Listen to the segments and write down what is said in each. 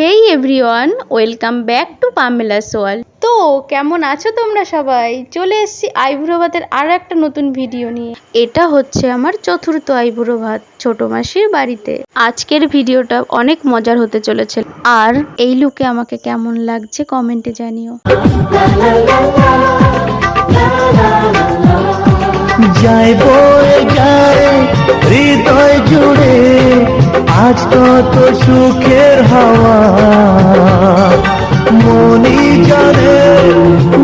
Hey everyone welcome back to Pamela সোয়াল তো, কেমন আছো তোমরা সবাই? চলে এসছি আইবুড়ো ভাতের আরও একটা নতুন ভিডিও নিয়ে। এটা হচ্ছে আমার চতুর্থ আইবুড়ো ভাত ছোট মাসির বাড়িতে। আজকের ভিডিওটা অনেক মজার হতে চলেছে। আর এই লুকে আমাকে কেমন লাগছে কমেন্টে জানিও। যায়, হৃদয় জুড়ে আজ কত সুখের হাওয়া। মনি জানে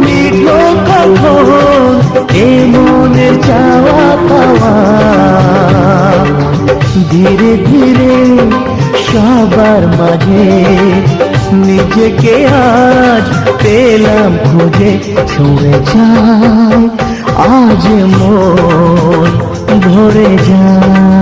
মিঠো কখন এ মনের চাওয়া পাওয়া। ধীরে ধীরে সবার মাঝে নিজেকে আজ পেলাম খুঁজে ছুঁড়ে যায়, আজ মন ভরে যায়।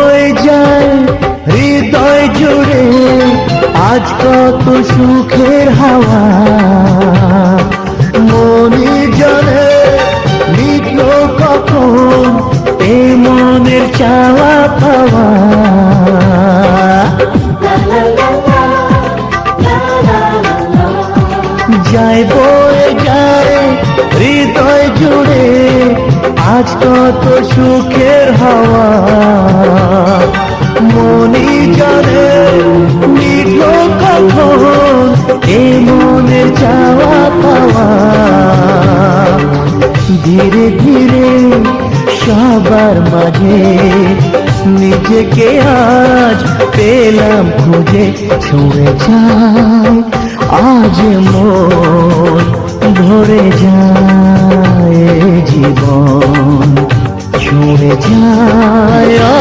আজ কত সুখের হাওয়া। মনে জানে লিখল কখন এ মনের চাওয়া পাওয়া। যায় বয়ে যায় হৃদয় জুড়ে আজ কত সুখের হাওয়া। এ মনের চাওয়া পাওয়া, ধীরে ধীরে সবার মাঝে নিজেকে আজ পেলাম খুঁজে ছুঁড়ে যায় আজ মন ভরে যায় জীবন ছুঁড়ে যায়